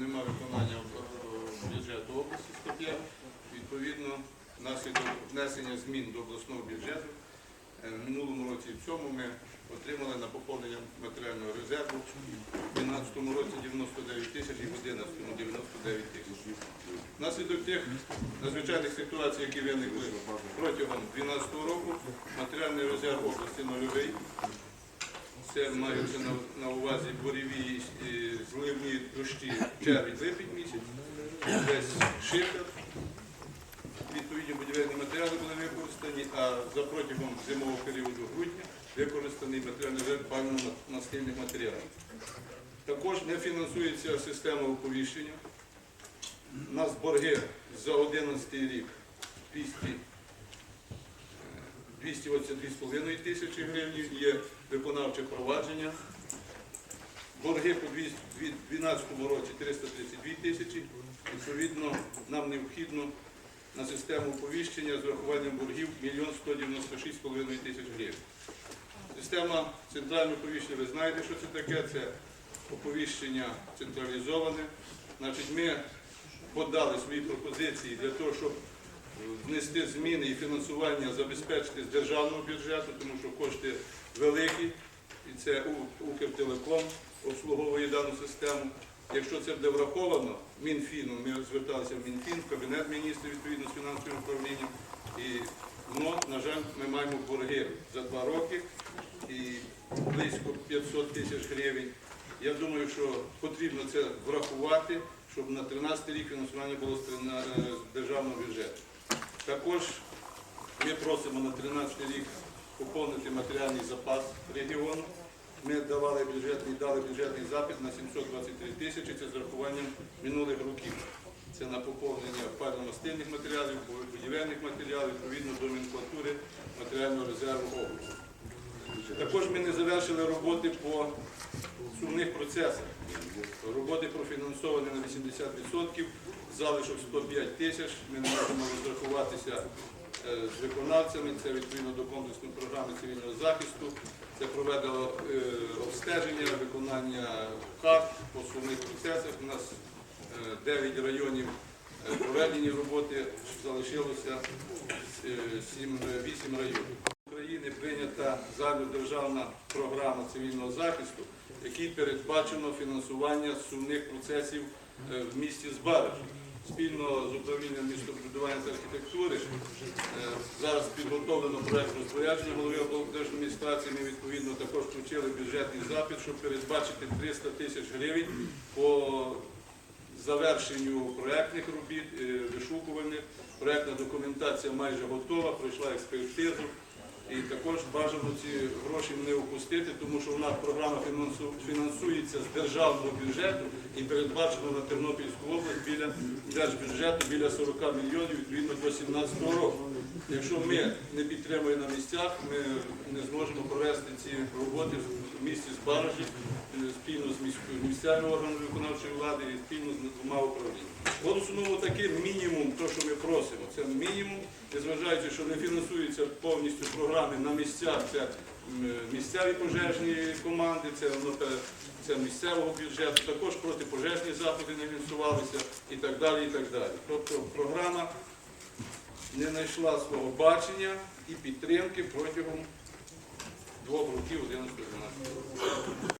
немає виконання е, бюджету області стаття. Відповідно, внаслідок внесення змін до обласного бюджету е, в минулому році і в цьому ми отримали на поповнення матеріального резерву в 2012 році 99 тисяч і в 2011 99 тисяч. Внаслідок тих надзвичайних ситуацій, які виникли протягом 2012 року, матеріальний резерв області нульовий. Це мається на, увазі буреві дощі червень-липень місяць, десь шифер. Відповідні будівельні матеріали були використані, а за протягом зимового періоду грудня використаний матеріальний резерв пально-настильних матеріалів. Також не фінансується система оповіщення. У нас борги за 11 рік 200 222,5 тисячі гривень, є виконавче провадження. Борги по 2012 році 332 тисячі. Відповідно, нам необхідно на систему оповіщення з врахуванням боргів 1 196,5 тисяч гривень. Система центрального оповіщення, ви знаєте, що це таке, це оповіщення централізоване. Значить, ми подали свої пропозиції для того, щоб внести зміни і фінансування забезпечити з державного бюджету, тому що кошти великі, і це Укртелеком обслуговує дану систему. Якщо це буде враховано Мінфіном, ми зверталися в Мінфін, в Кабінет міністрів відповідно з фінансовим управлінням. І ну, на жаль, ми маємо борги за два роки і близько 500 тисяч гривень. Я думаю, що потрібно це врахувати, щоб на 13 рік фінансування було е, з державного бюджету. Також ми просимо на 13 рік поповнити матеріальний запас регіону. Ми давали бюджетний, дали бюджетний запит на 723 тисячі, це з урахуванням минулих років. Це на поповнення пально-мастильних матеріалів, будівельних матеріалів, відповідно до номенклатури матеріального резерву області. Також ми не завершили роботи по сумних процесах. Роботи профінансовані на 80%, залишок 105 тисяч. Ми не можемо розрахуватися з виконавцями. Це відповідно до комплексної програми цивільного захисту. Це проведено е, обстеження, виконання карт по сумних процесах. У нас 9 районів е, проведені роботи, залишилося 8 районів. України прийнята загальнодержавна програма цивільного захисту, в якій передбачено фінансування сумних процесів е, в місті Збаражі. Спільно з управлінням містобудування та архітектури е, зараз підготовлено проект розпорядження голови облдержадміністрації. Ми відповідно також включили бюджетний запит, щоб передбачити 300 тисяч гривень по завершенню проектних робіт, е, вишукувальних. Проектна документація майже готова, пройшла експертизу. І також бажано ці гроші не опустити, тому що у нас програма фінансується з державного бюджету і передбачено на Тернопільську область біля держбюджету біля 40 мільйонів відповідно до 2017 року. Якщо ми не підтримуємо на місцях, ми не зможемо провести ці роботи в місті Збаражі е, спільно з міською місцевими органами виконавчої влади і спільно з двома управліннями. Основному такий мінімум, то що ми просимо, це мінімум, незважаючи, що не фінансуються повністю програми на місцях, це місцеві пожежні команди, це, це місцевого бюджету, також протипожежні заходи не фінансувалися і так далі. і так далі. Тобто програма не знайшла свого бачення і підтримки протягом двох років 11-12 років.